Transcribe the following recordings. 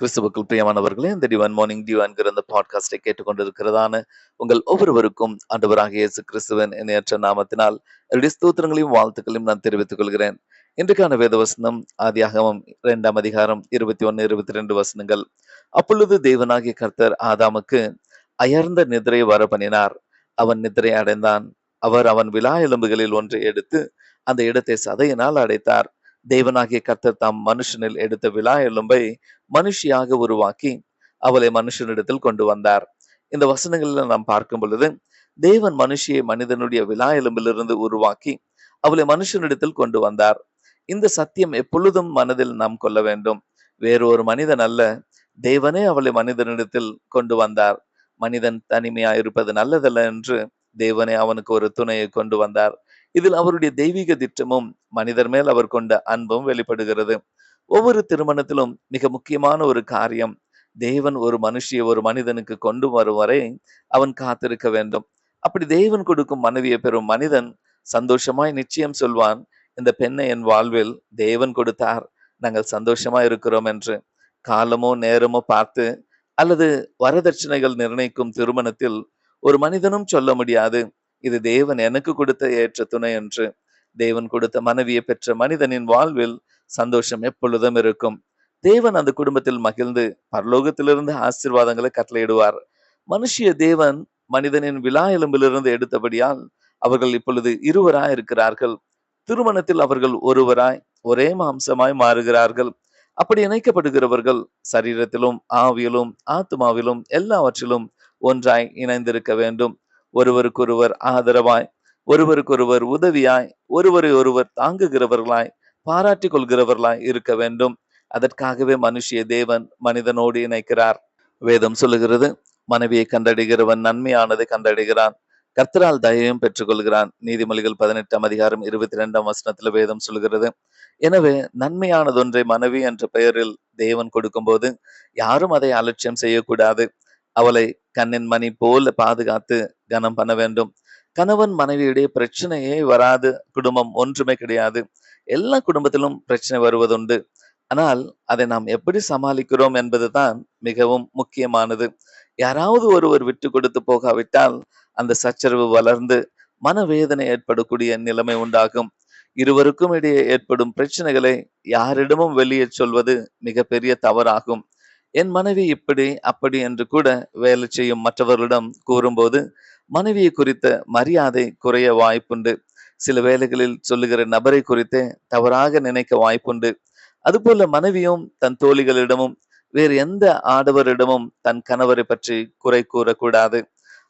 கிறிஸ்துவுக்குள் பிரியமானவர்களே இந்த டிவன் மார்னிங் டியூ என்கிற இந்த பாட்காஸ்டை கேட்டுக்கொண்டிருக்கிறதான உங்கள் ஒவ்வொருவருக்கும் ஆண்டவராக இயேசு கிறிஸ்துவன் இணையற்ற நாமத்தினால் என்னுடைய ஸ்தோத்திரங்களையும் வாழ்த்துக்களையும் நான் தெரிவித்துக் கொள்கிறேன். இன்றைக்கான வேதவசனம் ஆதியாகமம் இரண்டாம் அதிகாரம் இருபத்தி ஒன்னு இருபத்தி ரெண்டு வசனங்கள். அப்பொழுது தேவனாகிய கர்த்தர் ஆதாமுக்கு அயர்ந்த நிதிரை வர பண்ணினார் அவன் நிதிரை அடைந்தான். அவர் அவன் விழா எலும்புகளில் ஒன்றை எடுத்து அந்த இடத்தை சதையினால் அடைத்தார். தேவனாகிய கர்த்தர் தாம் மனுஷனில் எடுத்த விழா எலும்பை மனுஷியாக உருவாக்கி அவளை மனுஷனிடத்தில் கொண்டு வந்தார். இந்த வசனங்களில் நாம் பார்க்கும் பொழுது தேவன் மனுஷியை மனிதனுடைய விழா எலும்பிலிருந்து உருவாக்கி அவளை மனுஷனிடத்தில் கொண்டு வந்தார். இந்த சத்தியம் எப்பொழுதும் மனதில் நாம் கொள்ள வேண்டும். வேறொரு மனிதன் அல்ல தேவனே அவளை மனிதனிடத்தில் கொண்டு வந்தார். மனிதன் தனிமையா இருப்பது நல்லதல்ல என்று தேவனே அவனுக்கு ஒரு துணையை கொண்டு வந்தார். இதில் அவருடைய தெய்வீக திட்டமும் மனிதர் மேல் அவர் கொண்ட அன்பும் வெளிப்படுகிறது. ஒவ்வொரு திருமணத்திலும் மிக முக்கியமான ஒரு காரியம் தேவன் ஒரு மனுஷியை ஒரு மனிதனுக்கு கொண்டு வரும் வரை அவன் காத்திருக்க வேண்டும். அப்படி தேவன் கொடுக்கும் மனைவியை பெறும் மனிதன் சந்தோஷமாய் நிச்சயம் சொல்வான் இந்த பெண்ணை என் வாழ்வில் தேவன் கொடுத்தார். நாங்கள் சந்தோஷமா இருக்கிறோம் என்று. காலமோ நேரமோ பார்த்து அல்லது வரதட்சணைகள் நிர்ணயிக்கும் திருமணத்தில் ஒரு மனிதனும் சொல்ல முடியாது இது தேவன் எனக்கு கொடுத்த ஏற்ற துணை என்று. தேவன் கொடுத்த மனைவியை பெற்ற மனிதனின் வாழ்வில் சந்தோஷம் எப்பொழுதும் இருக்கும். தேவன் அந்த குடும்பத்தில் மகிழ்ந்து பரலோகத்திலிருந்து ஆசீர்வாதங்களை கட்டளையிடுவார். மனுஷிய தேவன் மனிதனின் விழா எலும்பிலிருந்து எடுத்தபடியால் அவர்கள் இப்பொழுது இருவராய் இருக்கிறார்கள். திருமணத்தில் அவர்கள் ஒருவராய் ஒரே மாம்சமாய் மாறுகிறார்கள். அப்படி இணைக்கப்படுகிறவர்கள் சரீரத்திலும் ஆவியிலும் ஆத்மாவிலும் எல்லாவற்றிலும் ஒன்றாய் இணைந்திருக்க வேண்டும். ஒருவருக்கொருவர் ஆதரவாய் ஒருவருக்கொருவர் உதவியாய் ஒருவரை ஒருவர் தாங்குகிறவர்களாய் பாராட்டி கொள்கிறவர்களாய் இருக்க வேண்டும். அதற்காகவே மனுஷிய தேவன் மனிதனோடு இணைக்கிறார். வேதம் சொல்லுகிறது மனைவியை கண்டடைகிறவன் நன்மையானதை கண்டடைகிறான். கர்த்தரால் தயவும் பெற்றுக்கொள்கிறான். நீதிமொழிகள் பதினெட்டாம் அதிகாரம் இருபத்தி ரெண்டாம் வசனத்துல வேதம் சொல்கிறது எனவே நன்மையானதொன்றை மனைவி என்ற பெயரில் தேவன் கொடுக்கும்போது யாரும் அதை அலட்சியம் செய்யக்கூடாது. அவளை கண்ணின் மணி போல பாதுகாத்து கனம் பண்ண வேண்டும். கணவன் மனைவியுடைய பிரச்சனையே வராது. குடும்பம் ஒன்றுமே கிடையாது. எல்லா குடும்பத்திலும் பிரச்சனை வருவதுண்டு. ஆனால் அதை நாம் எப்படி சமாளிக்கிறோம் என்பதுதான் மிகவும் முக்கியமானது. யாராவது ஒருவர் விட்டு கொடுத்து போகாவிட்டால் அந்த சச்சரவு வளர்ந்து மனவேதனை ஏற்படக்கூடிய நிலைமை உண்டாகும். இருவருக்கும் இடையே ஏற்படும் பிரச்சனைகளை யாரிடமும் வெளியே சொல்வது மிகப்பெரிய தவறாகும். என் மனைவி இப்படி அப்படி என்று கூட வேலை செய்யும் மற்றவர்களிடம் கூறும்போது மனைவியை குறித்த மரியாதை குறைய வாய்ப்புண்டு. சில வேலைகளில் சொல்லுகிற நபரை குறித்து தவறாக நினைக்க வாய்ப்புண்டு. அதுபோல மனைவியும் தன் தோழிகளிடமும் வேறு எந்த ஆடவரிடமும் தன் கணவரை பற்றி குறை கூறக்கூடாது.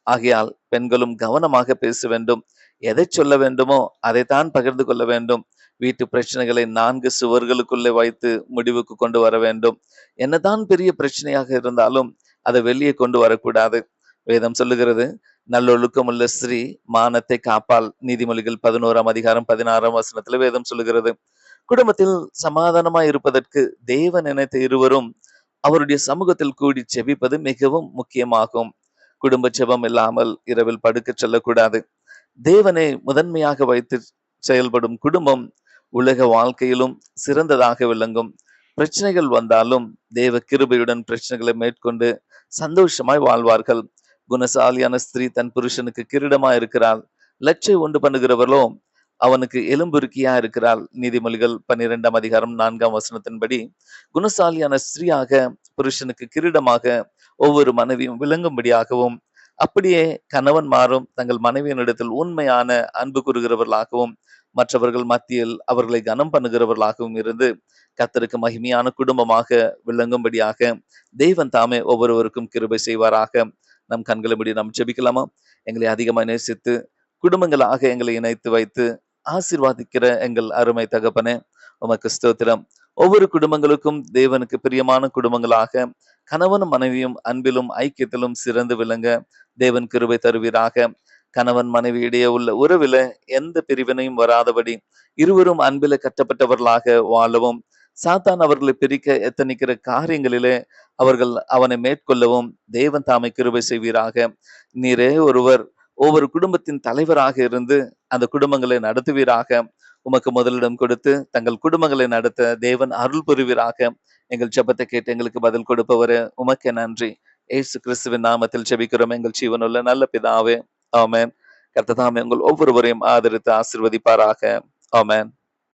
ஆகையால் பெண்களும் கவனமாக பேச வேண்டும். எதை சொல்ல வேண்டுமோ அதைத்தான் பகிர்ந்து கொள்ள வேண்டும். வீட்டு பிரச்சனைகளை நான்கு சுவர்களுக்குள்ளே வைத்து முடிவுக்கு கொண்டு வர வேண்டும். என்னதான் பெரிய பிரச்சனையாக இருந்தாலும் அதை வெளியே கொண்டு வரக்கூடாது. வேதம் சொல்லுகிறது நல்லொழுக்கமுள்ள ஸ்ரீ மானத்தை காப்பால் நீதிமொழிகள் பதினோராம் அதிகாரம் பதினாறாம் வசனத்துல வேதம் சொல்லுகிறது. குடும்பத்தில் சமாதானமாய் இருப்பதற்கு தேவன் நினைத்த இருவரும் அவருடைய சமூகத்தில் கூடி செபிப்பது மிகவும் முக்கியமாகும். குடும்ப செபம் இல்லாமல் இரவில் படுக்க செல்லக்கூடாது. தேவனை முதன்மையாக வைத்து செயல்படும் குடும்பம் உலக வாழ்க்கையிலும் சிறந்ததாக விளங்கும். பிரச்சனைகள் வந்தாலும் தேவ கிருபையுடன் பிரச்சனைகளை மேற்கொண்டு சந்தோஷமாய் வாழ்வார்கள். குணசாலியான ஸ்திரீ தன் புருஷனுக்கு கிரீடமா இருக்கிறாள். லட்சை உண்டு பண்ணுகிறவர்களோ அவனுக்கு எலும்புருக்கியா இருக்கிறாள். நீதிமொழிகள் பன்னிரெண்டாம் அதிகாரம் நான்காம் வசனத்தின்படி குணசாலியான ஸ்திரீயாக புருஷனுக்கு கிரீடமாக ஒவ்வொரு மனைவியும் விளங்கும்படியாகவும் அப்படியே கணவன் மாறும் தங்கள் மனைவியினிடத்தில் உண்மையான அன்பு கூறுகிறவர்களாகவும் மற்றவர்கள் மத்தியில் அவர்களை கனம் பண்ணுகிறவர்களாகவும் இருந்து கத்தருக்கு மகிமையான குடும்பமாக விளங்கும்படியாக தெய்வன் தாமே ஒவ்வொருவருக்கும் கிருபை செய்வாராக. நம் கண்களை முடி நாம் ஜெபிக்கலாமா? எங்களை அதிகமாக நேசித்து குடும்பங்களாக எங்களை இணைத்து வைத்து ஆசிர்வாதிக்கிற எங்கள் அருமை தகப்பனே உமக்கு ஸ்தோத்திரம். ஒவ்வொரு குடும்பங்களுக்கும் தேவனுக்கு பிரியமான குடும்பங்களாக கணவனும் மனைவியும் அன்பிலும் ஐக்கியத்திலும் சிறந்து விளங்க தேவன் கிருபை தருவீராக. கணவன் மனைவி இடையே உள்ள உறவில எந்த பிரிவினையும் வராதபடி இருவரும் அன்பில கட்டப்பட்டவர்களாக வாழவும் சாத்தான் அவர்களை பிரிக்க எத்தனிக்கிற காரியங்களிலே அவர்கள் அவனை மேற்கொள்ளவும் தேவன் தாமை கிருபை செய்வீராக. நீரே ஒருவர் ஒவ்வொரு குடும்பத்தின் தலைவராக இருந்து அந்த குடும்பங்களை நடத்துவீராக. உமக்கு முதலிடம் கொடுத்து தங்கள் குடும்பங்களை நடத்த தேவன் அருள் புரிவீராக. எங்கள் ஜெபத்தை கேட்டு எங்களுக்கு பதில் கொடுப்பவர் உமக்கு நன்றி. ஏசு கிறிஸ்துவின் நாமத்தில் ஜெபிக்கிறோம். எங்கள் ஜீவனுள்ள நல்ல பிதாவே. ஆமேன். கர்த்ததாமே உங்கள் ஒவ்வொருவரையும் ஆதரித்து ஆசிர்வதிப்பாராக. ஆமேன்.